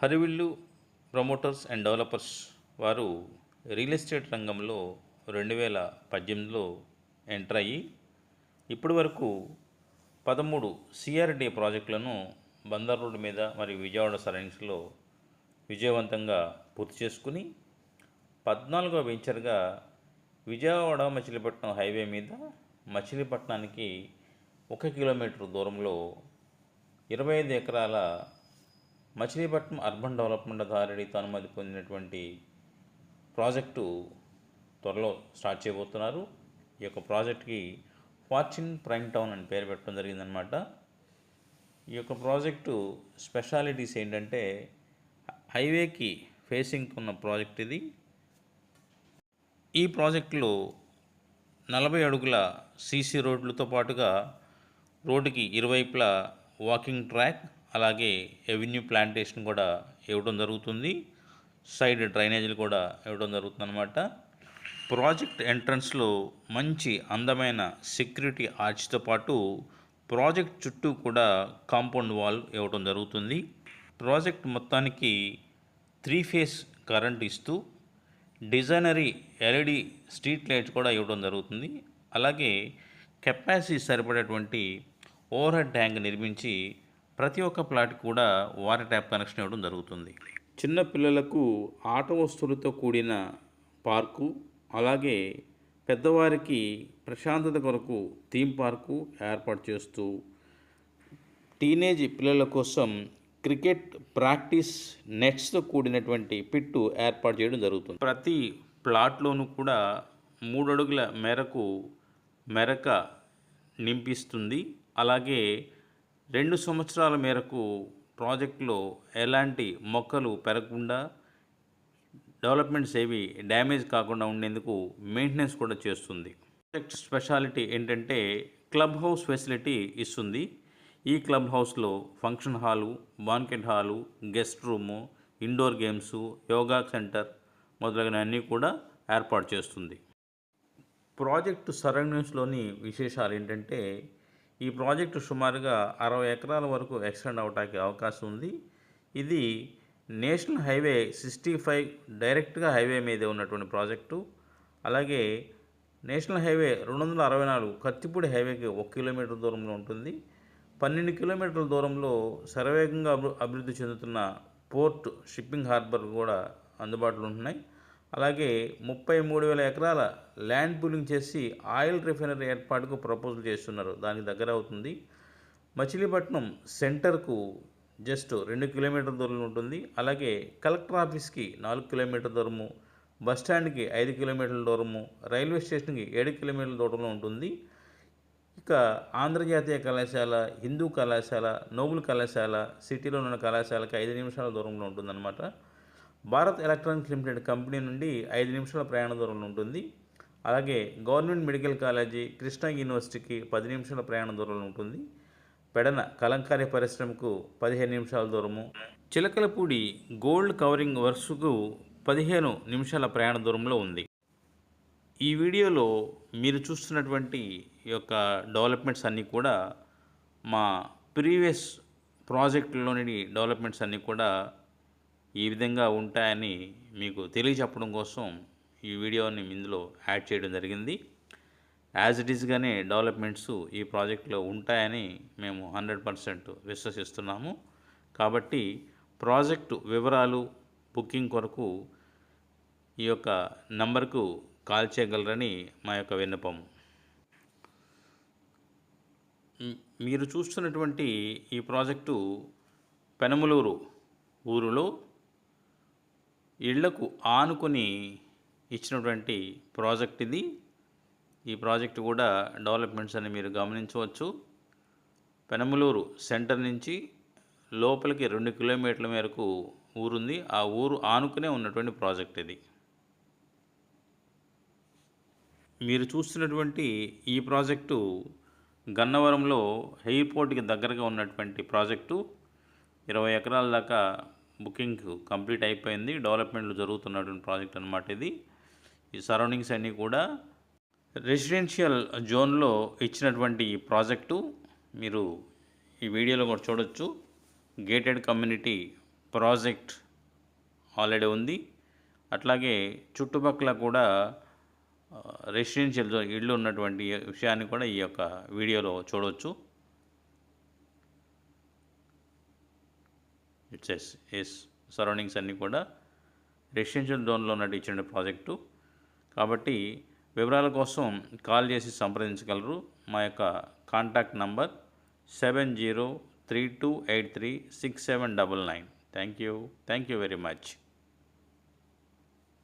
Harivillu promoters and developers వారు real estate రంగంలో రెండు వేల పద్దెనిమిదిలో ఎంటర్ అయ్యి ఇప్పటి వరకు పదమూడు సిఆర్డి ప్రాజెక్టులను బందర్ రోడ్డు మీద మరియు విజయవాడ సరౌండింగ్స్లో విజయవంతంగా పూర్తి చేసుకుని పద్నాలుగో వెంచర్గా విజయవాడ మచిలీపట్నం హైవే మీద మచిలీపట్నానికి ఒక కిలోమీటర్ దూరంలో ఇరవై ఐదు ఎకరాల మచిలీపట్నం అర్బన్ డెవలప్మెంట్ అథారిటీతో అనుమతి పొందినటువంటి ప్రాజెక్టు త్వరలో స్టార్ట్ చేయబోతున్నారు. ఈ యొక్క ప్రాజెక్ట్కి ఫార్చ్యూన్ ప్రైమ్ టౌన్ అని పేరు పెట్టడం జరిగిందనమాట ఈ యొక్క ప్రాజెక్టు స్పెషాలిటీస్ ఏంటంటే హైవేకి ఫేసింగ్ ఉన్న ప్రాజెక్ట్ ఇది. ఈ ప్రాజెక్టులో నలభై అడుగుల సీసీ రోడ్లతో పాటుగా రోడ్డుకి ఇరువైపులా వాకింగ్ ట్రాక్ అలాగే ఎవెన్యూ ప్లాంటేషన్ కూడా ఇవ్వడం జరుగుతుంది. సైడ్ డ్రైనేజీలు కూడా ఇవ్వడం జరుగుతుంది అనమాట ప్రాజెక్ట్ ఎంట్రన్స్లో మంచి అందమైన సెక్యూరిటీ ఆర్చ్తో పాటు ప్రాజెక్ట్ చుట్టూ కూడా కాంపౌండ్ వాల్ ఇవ్వడం జరుగుతుంది. ప్రాజెక్ట్ మొత్తానికి త్రీ ఫేస్ కరెంట్ ఇస్తూ డిజైనరీ ఎల్ఈడి స్ట్రీట్ లైట్స్ కూడా ఇవ్వడం జరుగుతుంది. అలాగే కెపాసిటీ సరిపడేటువంటి ఓవర్ హెడ్ ట్యాంక్ నిర్మించి ప్రతి ఒక్క ప్లాట్ కూడా వాటర్ ట్యాప్ కనెక్షన్ ఇవ్వడం జరుగుతుంది. చిన్న పిల్లలకు ఆట వస్తువులతో కూడిన పార్కు అలాగే పెద్దవారికి ప్రశాంతత కొరకు థీమ్ పార్కు ఏర్పాటు చేస్తూ టీనేజ్ పిల్లల కోసం క్రికెట్ ప్రాక్టీస్ నెట్స్తో కూడినటువంటి పిట్టు ఏర్పాటు చేయడం జరుగుతుంది. ప్రతి ప్లాట్లోనూ కూడా మూడు అడుగుల మేరకు మెరక నింపిస్తుంది. అలాగే రెండు సంవత్సరాల మేరకు ప్రాజెక్టులో ఎలాంటి మొక్కలు పెరగకుండా డెవలప్మెంట్స్ ఏవి డ్యామేజ్ కాకుండా ఉండేందుకు మెయింటెనెన్స్ కూడా చేస్తుంది. ప్రాజెక్ట్ స్పెషాలిటీ ఏంటంటే క్లబ్ హౌస్ ఫెసిలిటీ ఇస్తుంది. ఈ క్లబ్ హౌస్లో function hall banquet hall guest room indoor games yoga centre మొదలగునవన్నీ కూడా ఏర్పాటు చేస్తుంది. ప్రాజెక్టు సరౌండింగ్స్లోని విశేషాలు ఏంటంటే ఈ ప్రాజెక్టు సుమారుగా అరవై ఎకరాల వరకు ఎక్స్టెండ్ అవటానికి అవకాశం ఉంది. ఇది నేషనల్ హైవే సిక్స్టీ ఫైవ్ డైరెక్ట్గా హైవే మీదే ఉన్నటువంటి ప్రాజెక్టు. అలాగే నేషనల్ హైవే రెండు వందల అరవై నాలుగు కత్తిపూడి హైవేకి ఒక కిలోమీటర్ దూరంలో ఉంటుంది. పన్నెండు కిలోమీటర్ల దూరంలో శరవేగంగా అభి అభివృద్ధి చెందుతున్న పోర్ట్ షిప్పింగ్ హార్బర్ కూడా అందుబాటులో ఉంటున్నాయి. అలాగే ముప్పై మూడు వేల ఎకరాల ల్యాండ్ పూలింగ్ చేసి ఆయిల్ రిఫైనరీ ఏర్పాటుకు ప్రపోజల్ చేస్తున్నారు. దానికి దగ్గర అవుతుంది. మచిలీపట్నం సెంటర్కు జస్ట్ రెండు కిలోమీటర్ల దూరంలో ఉంటుంది. అలాగే కలెక్టర్ ఆఫీస్కి నాలుగు కిలోమీటర్ల దూరము బస్ స్టాండ్కి ఐదు కిలోమీటర్ల దూరము రైల్వే స్టేషన్కి ఏడు కిలోమీటర్ల దూరంలో ఉంటుంది. ఇక ఆంధ్రజాతీయ కళాశాల హిందూ కళాశాల నోబుల్ కళాశాల సిటీలో ఉన్న కళాశాలకి ఐదు నిమిషాల దూరంలో ఉంటుందన్నమాట. భారత్ ఎలక్ట్రానిక్స్ లిమిటెడ్ కంపెనీ నుండి ఐదు నిమిషాల ప్రయాణ దూరంలో ఉంటుంది. అలాగే గవర్నమెంట్ మెడికల్ కాలేజీ కృష్ణా యూనివర్సిటీకి పది నిమిషాల ప్రయాణ దూరంలో ఉంటుంది. పెడన కలంకారీ పరిశ్రమకు పదిహేను నిమిషాల దూరము. చిలకలపూడి గోల్డ్ కవరింగ్ వర్క్స్కు పదిహేను నిమిషాల ప్రయాణ దూరంలో ఉంది. ఈ వీడియోలో మీరు చూస్తున్నటువంటి యొక్క డెవలప్మెంట్స్ అన్నీ కూడా మా ప్రీవియస్ ప్రాజెక్టులోని డెవలప్మెంట్స్ అన్నీ కూడా ఈ విధంగా ఉంటాయని మీకు తెలియచెప్పడం కోసం ఈ వీడియోని ఇందులో యాడ్ చేయడం జరిగింది. యాజ్ ఇట్ ఈస్గానే డెవలప్మెంట్స్ ఈ ప్రాజెక్టులో ఉంటాయని మేము హండ్రెడ్ పర్సెంట్ విశ్వసిస్తున్నాము. కాబట్టి ప్రాజెక్టు వివరాలు బుకింగ్ కొరకు ఈ యొక్క నంబర్కు కాల్ చేయగలరని మా యొక్క విన్నపం. మీరు చూస్తున్నటువంటి ఈ ప్రాజెక్టు పెనమలూరు ఊరిలో ఇళ్ళకు ఆనుకొని ఇచ్చినటువంటి ప్రాజెక్ట్ ఇది. ఈ ప్రాజెక్ట్ కూడా డెవలప్మెంట్స్ అని మీరు గమనించవచ్చు. పెనమలూరు సెంటర్ నుంచి లోపలికి రెండు కిలోమీటర్ల మేరకు ఊరుంది. ఆ ఊరు ఆనుకునే ఉన్నటువంటి ప్రాజెక్ట్ ఇది. మీరు చూస్తున్నటువంటి ఈ ప్రాజెక్టు గన్నవరంలో ఎయిర్పోర్ట్కి దగ్గరగా ఉన్నటువంటి ప్రాజెక్టు. ఇరవై ఎకరాల దాకా బుకింగ్ కంప్లీట్ అయిపోయింది. డెవలప్మెంట్లు జరుగుతున్నటువంటి ప్రాజెక్ట్ అనమాట ఇది. ఈ సరౌండింగ్స్ అన్నీ కూడా రెసిడెన్షియల్ జోన్లో ఇచ్చినటువంటి ఈ ప్రాజెక్టు. మీరు ఈ వీడియోలో కూడా చూడొచ్చు. గేటెడ్ కమ్యూనిటీ ప్రాజెక్ట్ ఆల్రెడీ ఉంది. అట్లాగే చుట్టుపక్కల కూడా రెసిడెన్షియల్ ఇళ్ళు ఉన్నటువంటి విషయాన్ని కూడా ఈ యొక్క వీడియోలో చూడవచ్చు ఇట్స్ ఎస్ ఎస్ సరౌండింగ్స్ అన్నీ కూడా రెసిడెన్షియల్ జోన్లో ఉన్నట్టు ఇచ్చిన ప్రాజెక్టు కాబట్టి వివరాల కోసం కాల్ చేసి సంప్రదించగలరు. మా యొక్క contact number seven zero three two eight three six seven double nine thank you thank you very much